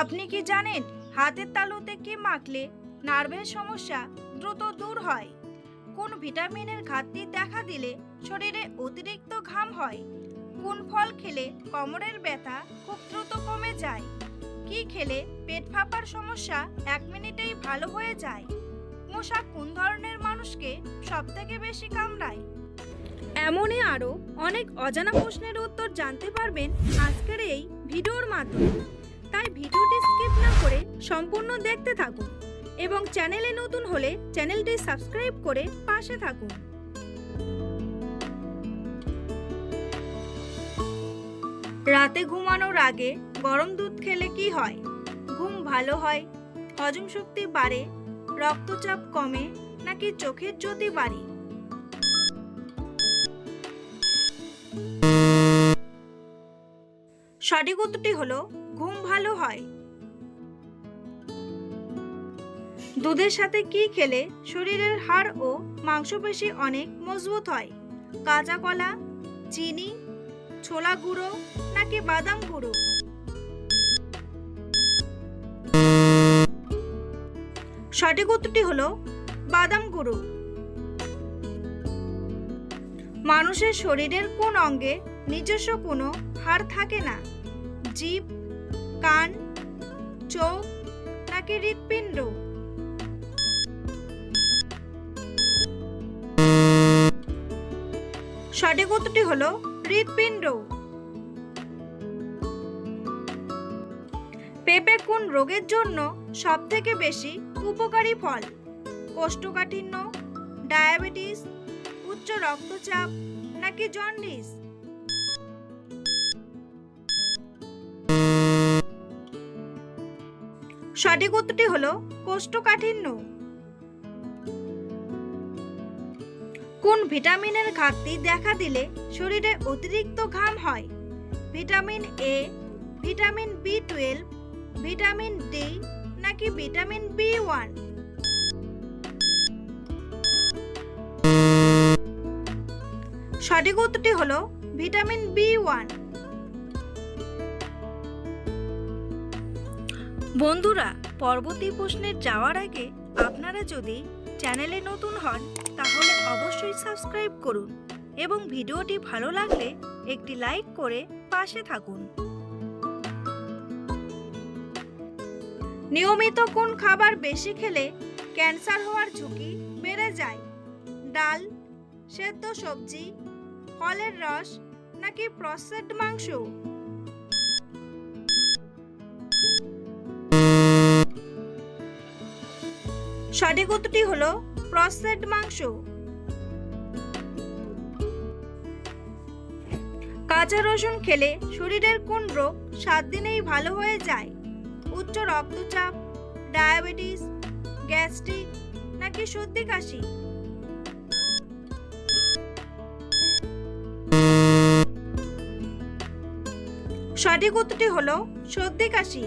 আপনি কি জানেন, হাতের তালুতে কি মাখলে নার্ভের সমস্যা দ্রুত দূর হয়? কোন ভিটামিনের ঘাটতি দেখা দিলে শরীরে অতিরিক্ত ঘাম হয়? কোন ফল খেলে কোমরের ব্যথা খুব দ্রুত কমে যায়? কি খেলে পেট ফাঁপার সমস্যা এক মিনিটেই ভালো হয়ে যায়? মশা কোন ধরনের মানুষকে সবথেকে বেশি কামড়ায়? এমনই আরও অনেক অজানা প্রশ্নের উত্তর জানতে পারবেন আজকের এই ভিডিওর মাধ্যমে। তাই ভিডিওটি স্কিপ না করে সম্পূর্ণ দেখতে থাকুন এবং চ্যানেলে নতুন হলে চ্যানেলটি সাবস্ক্রাইব করে পাশে থাকুন। রাতে ঘুমানোর আগে গরম দুধ খেলে কি হয়? ঘুম ভালো হয়? হজম শক্তি বাড়ে? রক্তচাপ কমে? নাকি চোখের জ্যোতি বাড়ে? সঠিক উত্তরটি হলো, ঘুম ভালো হয়। দুধের সাথে কি খেলে শরীরের হাড় ও মাংসপেশি অনেক মজবুত হয়? কাঁচা কলা, চিনি, ছোলা গুঁড়ো নাকি বাদাম গুঁড়ো? সঠিক উত্তরটি হলো, বাদাম গুঁড়ো। মানুষের শরীরের কোন অঙ্গে নিজস্ব কোনো হাড় থাকে না। জিভ কান, চোখ নাকি হৃৎপিণ্ড। সঠিক উত্তরটি হল হৃৎপিণ্ড। পেঁপে কোন রোগের জন্য সব থেকে বেশি উপকারী ফল? কোষ্ঠকাঠিন্য, ডায়াবেটিস, উচ্চ রক্তচাপ নাকি জন্ডিস? সঠিক উত্তরটি হলো কোষ্ঠকাঠিন্য। কোন ভিটামিনের ঘাটতি দেখা দিলে শরীরে অতিরিক্ত ঘাম হয়? Vitamin A vitamin B twelve vitamin D নাকি ভিটামিন বি ওয়ান সঠিক উত্তরটি হলো ভিটামিন বি ওয়ান বন্ধুরা পরবর্তী প্রশ্নের যাওয়ার আগে আপনারা যদি চ্যানেলে নতুন হন, তাহলে অবশ্যই সাবস্ক্রাইব করুন এবং ভিডিওটি ভালো লাগলে একটি লাইক করে পাশে থাকুন। নিয়মিত কোন খাবার বেশি খেলে ক্যান্সার হওয়ার ঝুঁকি বেড়ে যায়? ডাল, সেদ্ধ সবজি, ফলের রস নাকি প্রসেসড মাংস? সঠিক উত্তরটি হলো প্রসেসড মাংস। কাঁচা রসুন খেলে শরীরের কোন রোগ সাত দিনেই ভালো হয়ে যায়? উচ্চ রক্তচাপ, ডায়াবেটিস, গ্যাস্ট্রিক নাকি সর্দি কাশি? সঠিক উত্তরটি হলো সর্দি কাশি।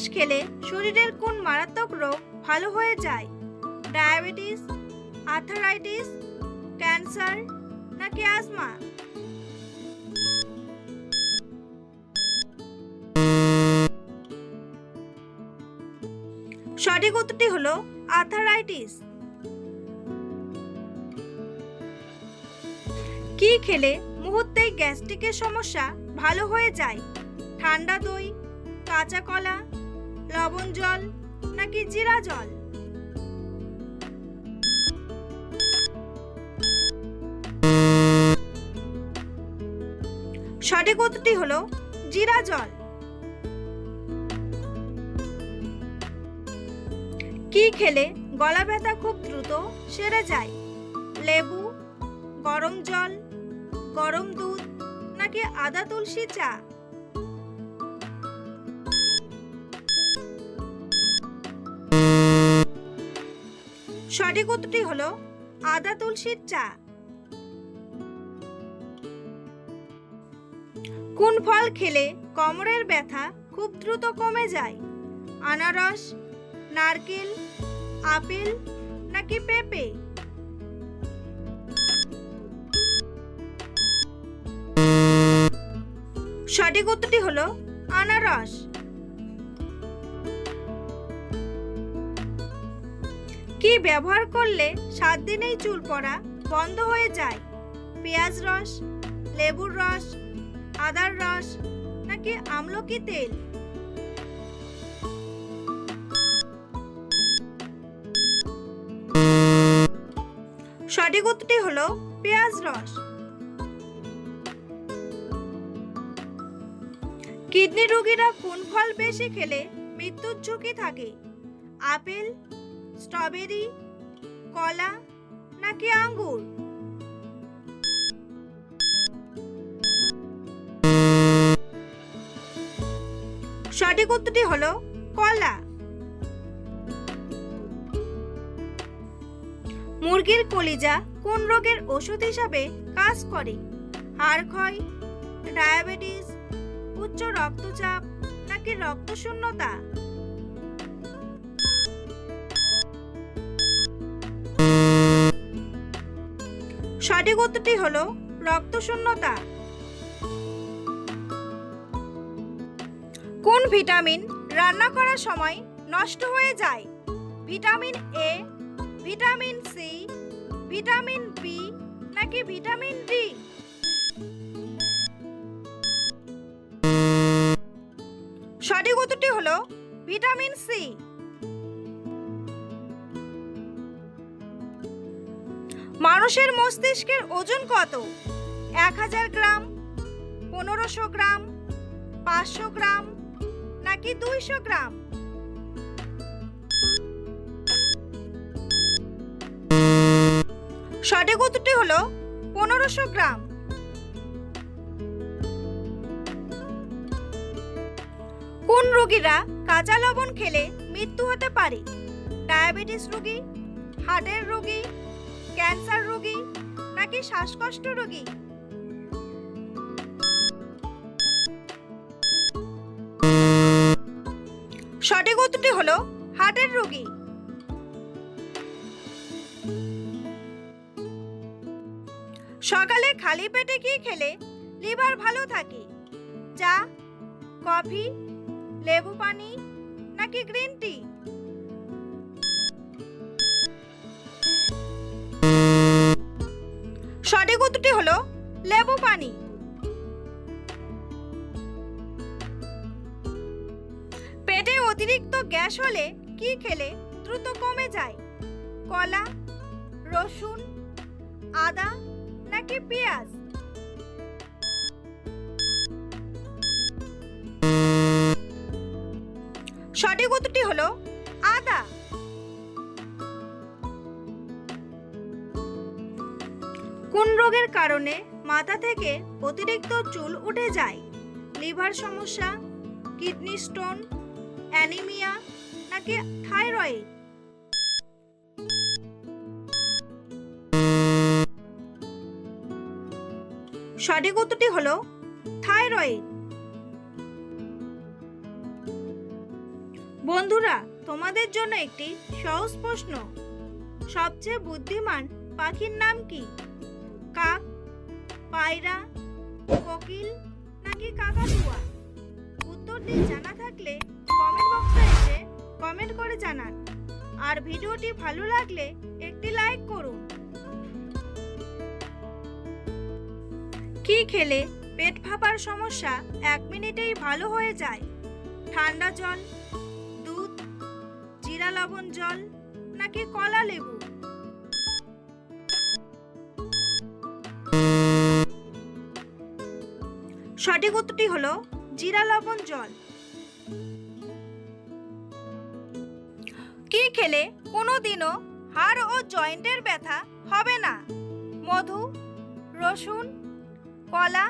আনারস খেলে শরীরের কোন মারাত্মক রোগ ভালো হয়ে যায়? ডায়াবেটিস, আর্থারাইটিস, ক্যান্সার নাকি আজমা সঠিক উত্তরটি হলো আর্থারাইটিস। কি খেলে মুহূর্তেই গ্যাস্ট্রিকের সমস্যা ভালো হয়ে যায়? ঠান্ডা দই, কাঁচা কলা লবণ জল নাকি জিরা জল? সঠিক উত্তরটি হলো জিরা জল। কি খেলে গলা ব্যথা খুব দ্রুত সেরে যায়? লেবু, গরম জল, গরম দুধ নাকি আদা তুলসী চা? সঠিক উত্তরটি হলো আদা তুলসীর চা। কোন ফল খেলে কোমরের ব্যথা খুব দ্রুত কমে যায়? আনারস, নারকেল, আপেল নাকি পেঁপে? সঠিক উত্তরটি হলো আনারস। কি ব্যবহার করলে সাত দিনেই চুল পড়া বন্ধ হয়ে যায়? পেঁয়াজ রস, লেবুর রস, আদার রস নাকি আমলকি তেল? সঠিক উত্তরটি হলো পেঁয়াজ রস। কিডনি রোগীরা কোন ফল বেশি খেলে মৃত্যুর ঝুঁকি থাকে? আপেল স্ট্রবেরি, কলা নাকি আঙ্গুর? সঠিক উত্তরটি হলো কলা। মুরগির কলিজা কোন রোগের ওষুধ হিসাবে কাজ করে? হাড় ক্ষয়, ডায়াবেটিস, উচ্চ রক্তচাপ নাকি রক্তশূন্যতা? সঠিক উত্তরটি হলো রক্তশূন্যতা। কোন ভিটামিন রান্না করার সময় নষ্ট হয়ে যায়? Vitamin A vitamin C vitamin B নাকি ভিটামিন ডি সঠিক উত্তরটি হলো ভিটামিন সি মানুষের মস্তিষ্কের ওজন কত? এক হাজার গ্রাম, পনেরোশো গ্রাম, পাঁচশো গ্রাম, নাকি দুইশো গ্রাম? সঠিক উত্তরটি হলো পনেরোশো গ্রাম। কোন রোগীরা কাঁচা লবণ খেলে মৃত্যু হতে পারে? ডায়াবেটিস রোগী, হার্টের রোগী ক্যান্সার রোগী নাকি শ্বাসকষ্ট রোগী? সঠিক উত্তরটি হলো হার্টের রোগী। সকালে খালি পেটে কি খেলে লিভার ভালো থাকে? চা, কফি, লেবু পানি নাকি গ্রিন টি? সঠিক উত্তরটি হলো লেবু পানি। পেটে অতিরিক্ত গ্যাস হলে কি খেলে দ্রুত কমে যায়? কলা, রসুন, আদা নাকি পেঁয়াজ? সঠিক উত্তরটি হলো কোন রোগের কারণে মাথা থেকে অতিরিক্ত চুল উঠে যায়? লিভার সমস্যা, কিডনি স্টোন, অ্যানিমিয়া নাকি থাইরয়েড? সঠিক উত্তরটি হলো থাইরয়েড। বন্ধুরা, তোমাদের জন্য একটি সহজ প্রশ্ন। সবচেয়ে বুদ্ধিমান পাখির নাম কি? কাক পায়রা, কোকিল নাকি কাকাতুয়া উত্তরটি জানা থাকলে কমেন্ট বক্সে এসে কমেন্ট করে জানান। আর ভিডিওটি ভালো লাগলে একটি লাইক করুন। কি খেলে পেট ফাঁপার সমস্যা এক মিনিটেই ভালো হয়ে যায়? ঠান্ডা জল, দুধ, জিরা লবণ জল নাকি কলা লেবু? সঠিক উত্তরটি হলো জিরা লবণ জল। কি খেলে কোনোদিনও হাড় ও জয়েন্টের ব্যথা হবে না? মধু, রসুন, কলা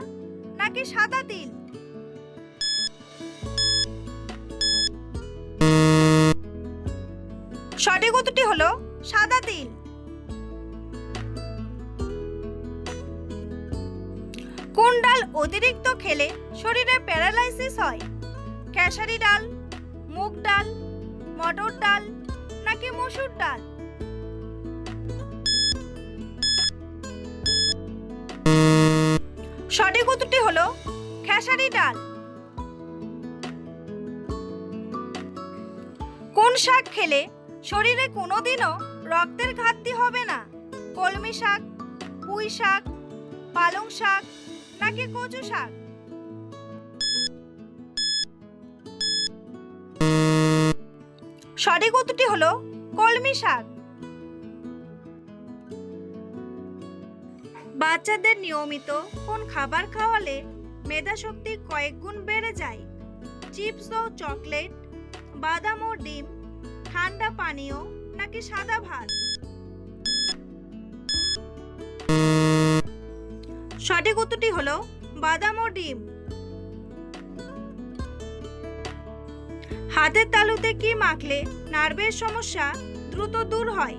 নাকি সাদা তিল? সঠিক উত্তরটি হলো সাদা তিল। কোন ডাল অতিরিক্ত খেলে শরীরে প্যারালাইসিস হয়? খেসারি ডাল, মুগ ডাল, মটর ডাল নাকি মসুর ডাল? সঠিক উত্তরটি হলো খেসারি ডাল। কোন শাক খেলে শরীরে কোনোদিনও রক্তের ঘাটতি হবে না? কলমি শাক, পুঁই শাক, পালং শাক নাকি কচু শাক। সঠিক উত্তরটি হলো কলমি শাক। বাচ্চাদের নিয়মিত কোন খাবার খাওয়ালে মেধা শক্তি কয়েক গুণ বেড়ে যায়? চিপস ও চকলেট, বাদাম ও ডিম, ঠান্ডা পানীয় নাকি সাদা ভাত? সঠিক উত্তরটি হলো বাদাম ও ডিম। হাতের তালুতে কি মাখলে নার্ভের সমস্যা দ্রুত দূর হয়?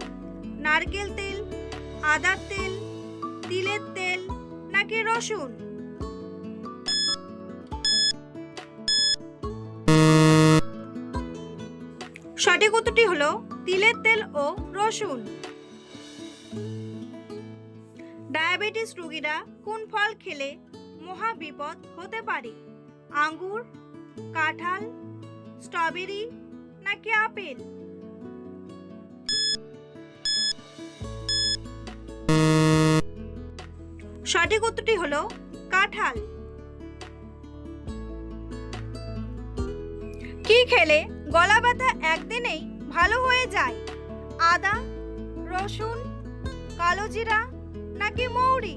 নারকেল তেল, আদার তেল, তিলের তেল নাকি রসুন? সঠিক উত্তরটি হলো তিলের তেল ও রসুন। ডায়াবেটিস রোগীরা কোন ফল খেলে মহা বিপদ হতে পারে? আঙ্গুর, কাঁঠাল, স্ট্রবেরি নাকি আপেল? সঠিক উত্তরটি হলো কাঁঠাল। কি খেলে গলা ব্যথা একদিনেই ভালো হয়ে যায়? আদা, রসুন কালো জিরা নাকি মৌরি?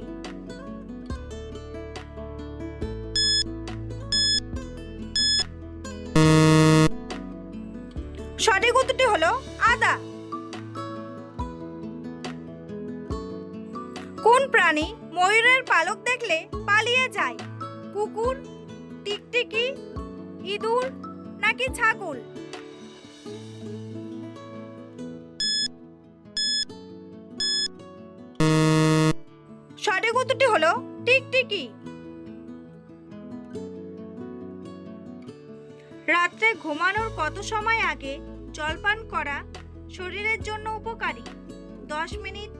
সঠিক উত্তরটি হলো আদা। কোন প্রাণী ময়ূরের পালক দেখলে পালিয়ে যায়? কুকুর, টিকটিকি, ইঁদুর নাকি ছাগল? হলো টিকটিকি রাত্রে ঘুমানোর কত সময় আগে জলপান করা শরীরের জন্য উপকারী? দশ মিনিট,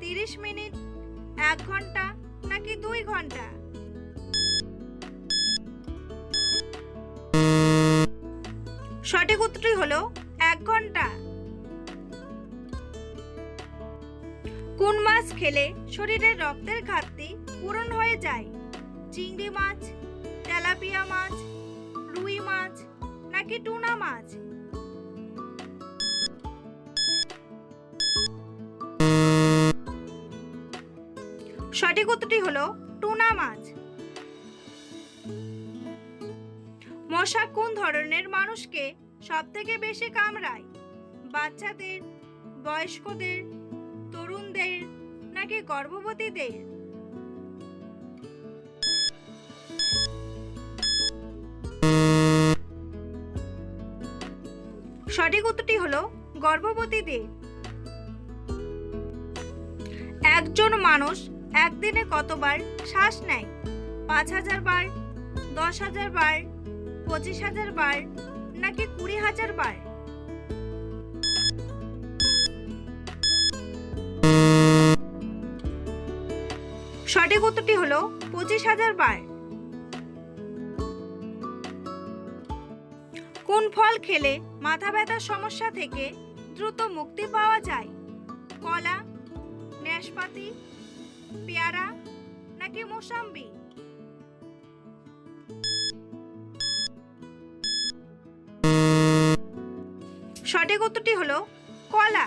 তিরিশ মিনিট, এক ঘণ্টা নাকি দুই ঘণ্টা? সঠিক উত্তরটি হলো এক ঘণ্টা। কোন মাছ খেলে শরীরের রক্তের ঘাটতি পূরণ হয়ে যায়? চিংড়ি মাছ, তেলাপিয়া মাছ, রুই মাছ নাকি টুনা মাছ? সঠিক উত্তরটি হলো টুনা মাছ। মশা কোন ধরনের মানুষকে সবথেকে বেশি কামড়ায়? বাচ্চাদের, বয়স্কদের তরুণদের নাকি গর্ভবতীদের? সঠিক উত্তরটি হলো গর্ভবতীদের। একজন মানুষ একদিনে কতবার শ্বাস নেয়? পাঁচ হাজার বার, দশ হাজার বার, পঁচিশ হাজার বার, নাকি কুড়ি হাজার বার? সঠিক উত্তরটি হলো পঁচিশ হাজার বার। কোন ফল খেলে মাথা ব্যথার সমস্যা থেকে দ্রুত মুক্তি পাওয়া যায়? কলা নাশপাতি পেয়ারা নাকি মোসাম্বি? সঠিক উত্তরটি হলো কলা।